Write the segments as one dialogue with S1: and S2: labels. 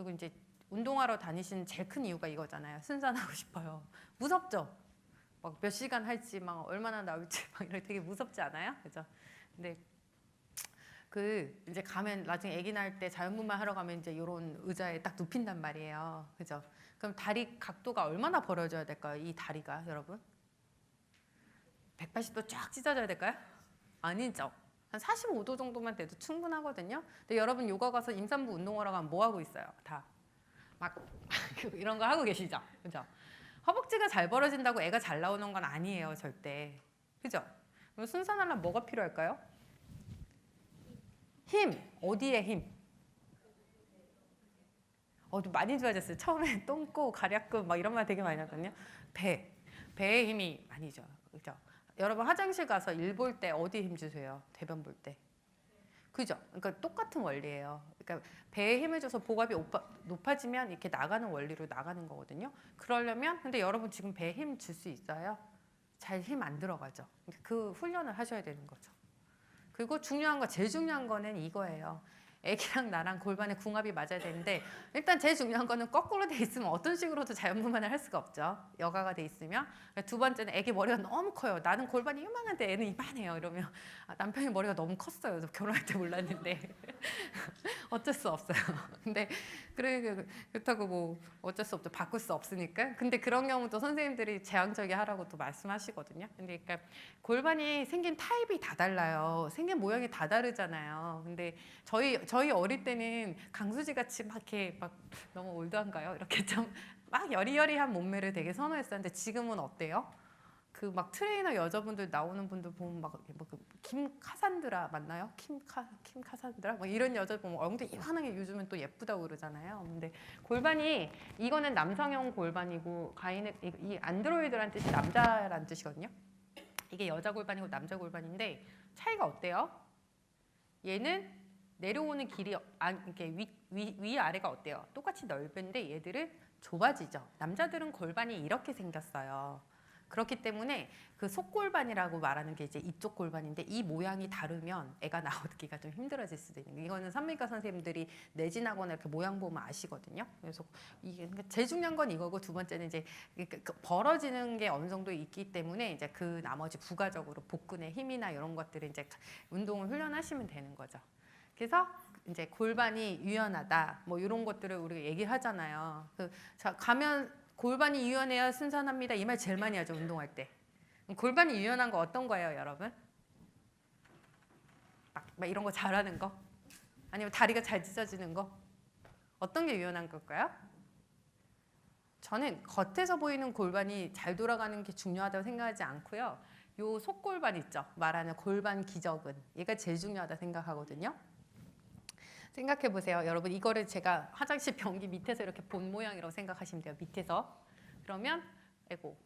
S1: 그리고 이제 운동하러 다니시는 제일 큰 이유가 이거잖아요. 순산하고 싶어요. 무섭죠? 막 몇 시간 할지 막 얼마나 나올지 막 이런 되게 무섭지 않아요? 그죠? 근데 그 이제 가면 나중에 아기 낳을 때 자연분만 하러 가면 이제 이런 의자에 딱 눕힌단 말이에요. 그죠? 그럼 다리 각도가 얼마나 벌어져야 될까요? 이 다리가 여러분? 180도 쫙 찢어져야 될까요? 아니죠. 한 45도 정도만 돼도 충분하거든요. 근데 여러분 요가 가서 임산부 운동하러 가면 뭐 하고 있어요? 다 막 이런 거 하고 계시죠? 그죠? 허벅지가 잘 벌어진다고 애가 잘 나오는 건 아니에요, 절대. 그죠? 그럼 순산하려면 뭐가 필요할까요? 힘. 어디에 힘? 어, 좀 많이 좋아졌어요. 처음에 똥꼬, 가략근 막 이런 말 되게 많이 하거든요. 배. 배에 힘이 많이 죠 그죠? 여러분 화장실 가서 일 볼 때 어디 힘 주세요? 대변 볼 때. 그죠? 그러니까 똑같은 원리예요. 그러니까 배에 힘을 줘서 복압이 높아지면 이렇게 나가는 원리로 나가는 거거든요. 그러려면 근데 여러분 지금 배에 힘 줄 수 있어요? 잘 힘 안 들어가죠. 그러니까 그 훈련을 하셔야 되는 거죠. 그리고 중요한 거 제일 중요한 거는 이거예요. 애기랑 나랑 골반의 궁합이 맞아야 되는데 일단 제일 중요한 거는 거꾸로 돼 있으면 어떤 식으로도 자연분만을 할 수가 없죠. 여가가 돼 있으면 두 번째는 애기 머리가 너무 커요. 나는 골반이 요만한데 애는 이만해요. 이러면 아, 남편이 머리가 너무 컸어요. 결혼할 때 몰랐는데 어쩔 수 없어요. 근데 그래 그- 그렇다고 뭐 어쩔 수 없죠. 바꿀 수 없으니까. 근데 그런 경우도 선생님들이 제왕절개 하라고 또 말씀하시거든요. 근데 그러니까 골반이 생긴 타입이 다 달라요. 생긴 모양이 다 다르잖아요. 근데 저희 저희 어릴 때는 강수지 같이 막 이렇게 막 너무 올드한가요? 이렇게 좀 막 여리여리한 몸매를 되게 선호했었는데 지금은 어때요? 그 막 트레이너 여자분들 나오는 분들 보면 막김 카산드라 맞나요? 킴카 킴 카산드라 뭐 이런 여자 보면 엉덩이 이만하게 요즘은 또 예쁘다고 그러잖아요. 근데 골반이 이거는 남성형 골반이고 가인의 이- 이 안드로이드란 뜻이 남자란 뜻이거든요. 이게 여자 골반이고 남자 골반인데 차이가 어때요? 얘는 내려오는 길이 안 이렇게 위, 위, 위 아래가 어때요? 똑같이 넓은데 얘들은 좁아지죠. 남자들은 골반이 이렇게 생겼어요. 그렇기 때문에 그 속골반이라고 말하는 게 이제 이쪽 골반인데 이 모양이 다르면 애가 나오기가 좀 힘들어질 수도 있는 거예요. 이거는 산부인과 선생님들이 내진하거나 이렇게 모양 보면 아시거든요. 그래서 이게 그러니까 제일 중요한 건 이거고 두 번째는 이제 그- 그 벌어지는 게 어느 정도 있기 때문에 이제 그 나머지 부가적으로 복근의 힘이나 이런 것들을 이제 운동을 훈련하시면 되는 거죠. 그래서 이제 골반이 유연하다 뭐 이런 것들을 우리가 얘기하잖아요. 그 자, 가면 골반이 유연해야 순산합니다. 이 말 제일 많이 하죠 운동할 때. 골반이 유연한 거 어떤 거예요, 여러분? 막, 막 이런 거 잘하는 거? 아니면 다리가 잘 찢어지는 거? 어떤 게 유연한 걸까요? 저는 겉에서 보이는 골반이 잘 돌아가는 게 중요하다고 생각하지 않고요. 요 속골반 있죠. 말하는 골반 기저근. 얘가 제일 중요하다 생각하거든요. 생각해 보세요. 여러분 이거를 제가 화장실 변기 밑에서 이렇게 본 모양이라고 생각하시면 돼요. 밑에서. 그러면 에고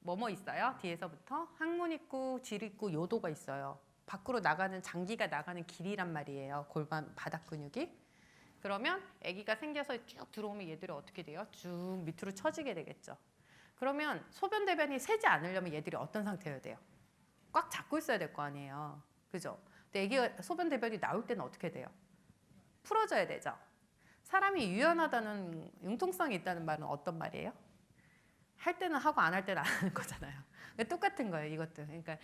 S1: 뭐뭐 있어요? 뒤에서부터 항문 있고 질 있고 요도가 있어요. 밖으로 나가는 장기가 나가는 길이란 말이에요. 골반 바닥 근육이. 그러면 아기가 생겨서 쭉 들어오면 얘들이 어떻게 돼요? 쭉 밑으로 처지게 되겠죠. 그러면 소변 대변이 새지 않으려면 얘들이 어떤 상태여야 돼요? 꽉 잡고 있어야 될 거 아니에요. 그죠? 근데 아기가 소변 대변이 나올 때는 어떻게 돼요? 풀어져야 되죠. 사람이 유연하다는 융통성이 있다는 말은 어떤 말이에요? 할 때는 하고 안 할 때는 안 하는 거잖아요. 똑같은 거예요, 이것도. 그러니까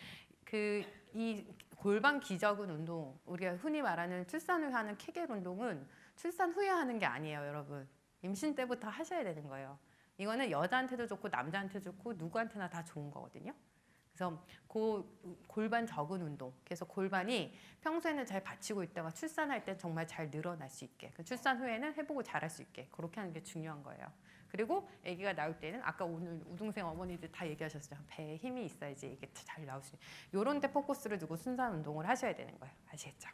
S1: 그 이 골반 기저근 운동, 우리가 흔히 말하는 출산 후에 하는 케겔 운동은 출산 후에 하는 게 아니에요, 여러분. 임신 때부터 하셔야 되는 거예요. 이거는 여자한테도 좋고 남자한테도 좋고 누구한테나 다 좋은 거거든요. 그래서 그 골반 적은 운동. 그래서 골반이 평소에는 잘 받치고 있다가 출산할 때 정말 잘 늘어날 수 있게. 그 출산 후에는 해보고 잘할 수 있게. 그렇게 하는 게 중요한 거예요. 그리고 아기가 나올 때는 아까 오늘 우동생 어머니들 다 얘기하셨죠. 배에 힘이 있어야지 이게 잘 나올 수 있는. 요런 데 포커스를 두고 순산 운동을 하셔야 되는 거예요. 아시겠죠?